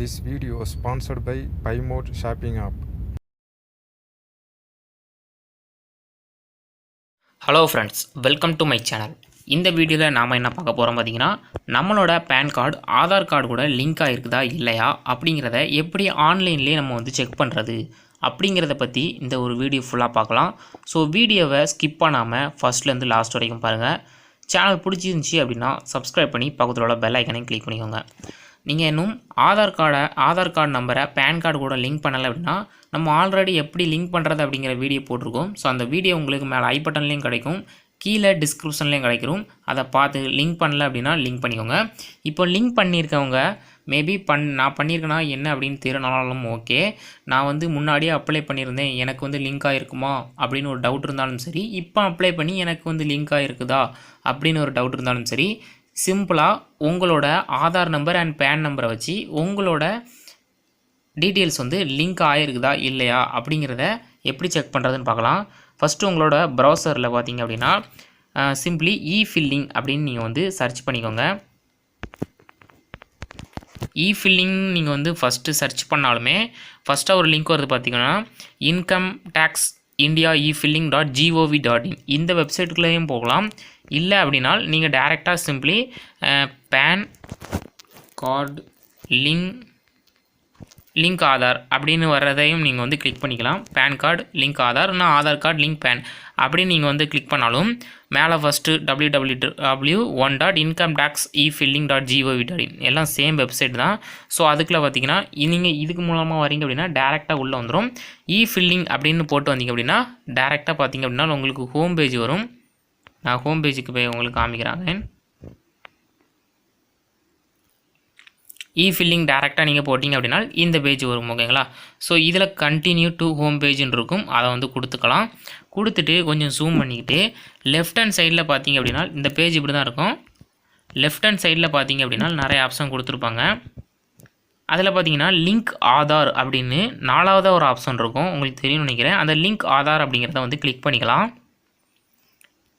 This video is sponsored by Buymode Shopping app. Hello friends welcome to my channel இந்த வீடியோவில் நாம் என்ன பார்க்க போகிறோம் பார்த்தீங்கன்னா நம்மளோட பேன் கார்டு ஆதார் கார்டு கூட லிங்க் ஆகிருக்குதா இல்லையா அப்படிங்கிறத எப்படி ஆன்லைன்லேயே நம்ம வந்து செக் பண்ணுறது அப்படிங்கிறத பற்றி இந்த ஒரு வீடியோ ஃபுல்லாக பார்க்கலாம். ஸோ வீடியோவை ஸ்கிப் பண்ணாமல் ஃபஸ்ட்லேருந்து லாஸ்ட் வரைக்கும் பாருங்கள் சேனல் பிடிச்சிருந்துச்சி அப்படின்னா சப்ஸ்கிரைப் பண்ணி பக்கத்தில் உள்ள பெல் ஐக்கனையும் கிளிக் பண்ணிக்கோங்க. நீங்கள் இன்னும் ஆதார் கார்டை ஆதார் கார்டு நம்பரை பேன் கார்டு கூட லிங்க் பண்ணலை அப்படின்னா நம்ம ஆல்ரெடி எப்படி லிங்க் பண்ணுறது அப்படிங்கிற வீடியோ போட்டிருக்கோம். ஸோ அந்த வீடியோ உங்களுக்கு மேலே ஐ பட்டன்லேயும் கிடைக்கும். கீழே டிஸ்கிரிப்ஷன்லேயும் கிடைக்கும். அதை பார்த்து லிங்க் பண்ணல அப்படின்னா லிங்க் பண்ணிக்கோங்க. இப்போ லிங்க் பண்ணியிருக்கவங்க மேபி பண் நான் பண்ணியிருக்கேனா என்ன அப்படின்னு தெரியனாலும் ஓகே. நான் வந்து முன்னாடியே அப்ளை பண்ணியிருந்தேன். எனக்கு வந்து லிங்க் ஆகிருக்குமா அப்படின்னு ஒரு டவுட் இருந்தாலும் சரி இப்போ அப்ளை பண்ணி எனக்கு வந்து லிங்க் ஆகிருக்குதா அப்படின்னு ஒரு டவுட் இருந்தாலும் சரி சிம்பிளாக உங்களோட ஆதார் நம்பர் அண்ட் பேன் நம்பரை வச்சு உங்களோட டீட்டெயில்ஸ் வந்து லிங்க் ஆகிருக்குதா இல்லையா அப்படிங்கிறத எப்படி செக் பண்ணுறதுன்னு பார்க்கலாம். ஃபஸ்ட்டு உங்களோட ப்ரௌசரில் பார்த்தீங்க அப்படின்னா சிம்பிளி இ ஃபில்லிங் அப்படின்னு நீங்கள் வந்து சர்ச் பண்ணிக்கோங்க. இ ஃபில்லிங் நீங்கள் வந்து ஃபஸ்ட்டு சர்ச் பண்ணாலுமே ஃபஸ்ட்டாக ஒரு லிங்க் வருது பார்த்தீங்கன்னா income tax India e filing dot G O V dot in இந்த வெப்சைட்டுக்குள்ளேயும் போகலாம். இல்லை அப்படின்னா நீங்கள் டேரெக்டாக simply PAN card link link Aadhaar அப்படின்னு வர்றதையும் நீங்கள் வந்து கிளிக் பண்ணிக்கலாம். பேன் கார்டு லிங்க் ஆதார் நான் ஆதார் கார்டு லிங்க் பேன் அப்படின்னு நீங்கள் வந்து கிளிக் பண்ணாலும் மேலே first W W W one dot income tax e filing dot G O V dot in எல்லாம் சேம் வெப்சைட் தான். ஸோ அதுக்குள்ள பார்த்தீங்கன்னா நீங்கள் இதுக்கு மூலமாக வரீங்க அப்படின்னா டேரெக்டாக உள்ளே வந்துடும் இ ஃபில்லிங் அப்படின்னு போட்டு வந்தீங்க அப்படின்னா டேரெக்டாக பார்த்தீங்க அப்படின்னா உங்களுக்கு ஹோம் பேஜ் வரும். நான் ஹோம் பேஜுக்கு போய் உங்களுக்கு காமிக்கிறாங்க இ ஃபில்லிங் டேரெக்டாக நீங்கள் போட்டிங்க அப்படின்னா இந்த பேஜ் வரும் ஓகேங்களா ஸோ இதில் கண்டினியூ டு ஹோம் பேஜுன்னு இருக்கும். அதை வந்து கொடுத்துக்கலாம். கொடுத்துட்டு கொஞ்சம் ஜூம் பண்ணிக்கிட்டு லெஃப்ட் ஹேண்ட் சைடில் பார்த்தீங்க அப்படின்னா இந்த பேஜ் இப்படி தான் இருக்கும் லெஃப்ட் ஹேண்ட் சைடில் பார்த்தீங்க அப்படின்னா நிறைய ஆப்ஷன் கொடுத்துருப்பாங்க. அதில் பார்த்தீங்கன்னா லிங்க் ஆதார் அப்படின்னு நாலாவதாக ஒரு ஆப்ஷன் இருக்கும். உங்களுக்கு தெரியும்னு நினைக்கிறேன். அந்த லிங்க் ஆதார் அப்படிங்கிறத வந்து கிளிக் பண்ணிக்கலாம்.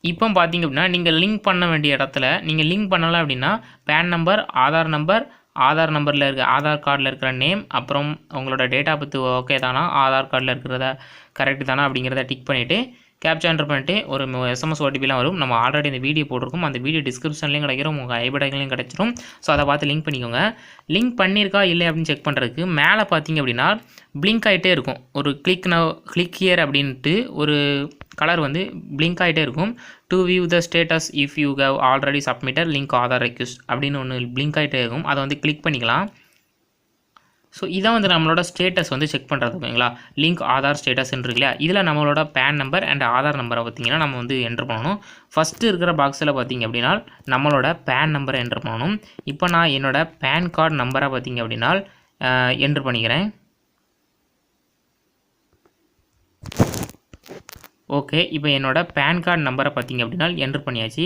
இப்போ பார்த்தீங்க அப்படின்னா நீங்கள் லிங்க் பண்ண வேண்டிய இடத்துல நீங்கள் லிங்க் பண்ணலை அப்படின்னா PAN number Aadhaar number Aadhaar நம்பரில் இருக்க ஆதார் கார்டில் இருக்கிற நேம் அப்புறம் உங்களோட டேட்டா பற்றி ஓகே தானா ஆதார் கார்டில் இருக்கிறத கரெக்ட் தானா அப்படிங்கிறத டிக் பண்ணிவிட்டு கேப்சா என்டர் பண்ணிட்டு ஒரு எஸ்எம்எஸ் ஓடிபிலாம் வரும். நம்ம ஆல்ரெடி இந்த வீடியோ போட்டிருக்கோம். அந்த வீடியோ டிஸ்கிரிப்ஷன்லேயும் கிடைக்கிறோம் உங்கள் ஐபடங்களையும் கிடைச்சிரும். ஸோ அதை பார்த்து லிங்க் பண்ணிக்கோங்க. லிங்க் பண்ணியிருக்கா இல்லை அப்படின்னு செக் பண்ணுறதுக்கு மேலே பார்த்தீங்க அப்படின்னா பிளிங்க் ஆகிட்டே இருக்கும். ஒரு கிளிக் நவ் கிளிக் ஹியர் அப்படின்ட்டு ஒரு கலர் வந்து பிளிங்க் ஆகிட்டே இருக்கும். To view the status if you have already submitted link Aadhaar request அப்படின்னு ஒன்று பிளிங்க் ஆகிட்டே இருக்கும். அதை வந்து கிளிக் பண்ணிக்கலாம். ஸோ இதான் வந்து நம்மளோட ஸ்டேட்டஸ் வந்து செக் பண்ணுறது ஓகேங்களா? லிங்க் ஆதார் ஸ்டேட்டஸ்ன்னு இருக்கு இல்லையா இதில் நம்மளோட பேன் நம்பர் அண்ட் ஆதார் நம்பரை பார்த்தீங்கன்னா நம்ம வந்து என்ட்ரு பண்ணணும். ஃபஸ்ட்டு இருக்கிற பாக்ஸில் பார்த்தீங்க அப்படின்னா நம்மளோட பேன் நம்பரை என்ட்ரு பண்ணணும். இப்போ நான் என்னோடய பேன் கார்டு நம்பரை பார்த்தீங்க அப்படின்னா என்ட்ரு பண்ணிக்கிறேன். ஓகே இப்போ என்னோடய பேன் கார்டு நம்பரை பார்த்தீங்க அப்படின்னா என்ட்ரு பண்ணியாச்சு.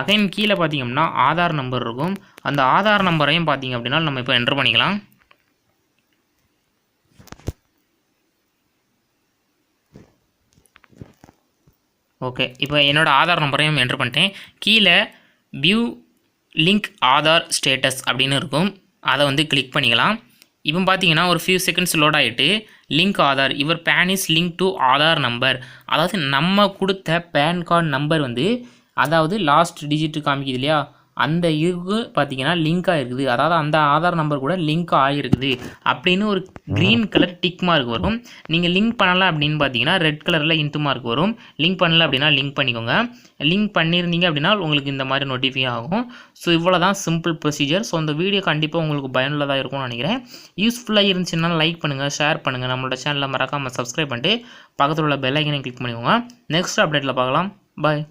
அகைன் கீழே பார்த்தீங்க அப்படின்னா ஆதார் நம்பர் இருக்கும். அந்த ஆதார் நம்பரையும் பார்த்தீங்க அப்படின்னா நம்ம இப்போ என்ட்ரு பண்ணிக்கலாம். ஓகே இப்போ என்னோடய ஆதார் நம்பரையும் என்ட்ரு பண்ணிட்டேன். கீழே வியூ லிங்க் ஆதார் ஸ்டேட்டஸ் அப்படின்னு இருக்கும். அதை வந்து கிளிக் பண்ணிக்கலாம். இப்போ பார்த்தீங்கன்னா ஒரு ஃபியூ செகண்ட்ஸ் லோட் ஆகிட்டு லிங்க் ஆதார் இவர் PAN is link to Aadhaar number அதாவது நம்ம கொடுத்த பேன் கார்டு நம்பர் வந்து அதாவது லாஸ்ட் டிஜிட்டு காமிக்குது இல்லையா? அந்த இது பார்த்தீங்கன்னா லிங்க் ஆகிருக்குது அதாவது அந்த ஆதார் நம்பர் கூட லிங்க் ஆகிருக்குது அப்படின்னு ஒரு க்ரீன் கலர் டிக் மார்க் வரும். நீங்கள் லிங்க் பண்ணலை அப்படின்னு பார்த்தீங்கன்னா ரெட் கலரில் இன்ட்டு மார்க் வரும். லிங்க் பண்ணல அப்படின்னா லிங்க் பண்ணிக்கோங்க. லிங்க் பண்ணியிருந்தீங்க அப்படின்னா உங்களுக்கு இந்த மாதிரி நோட்டிஃபை ஆகும். ஸோ இவ்வளோ தான் சிம்பிள் ப்ரொசீஜர் ஸோ அந்த வீடியோ கண்டிப்பாக உங்களுக்கு பயனுள்ளதாக இருக்கும்னு நினைக்கிறேன். யூஸ்ஃபுல்லாக இருந்துச்சுன்னா லைக் பண்ணுங்கள் ஷேர் பண்ணுங்கள் நம்மளோட சேனலில் மறக்காமல் சப்ஸ்கிரைப் பண்ணிட்டு பக்கத்தில் உள்ள பெல் ஐக்கனை கிளிக் பண்ணிக்கோங்க. நெக்ஸ்ட் அப்டேட்டில் பார்க்கலாம். பாய்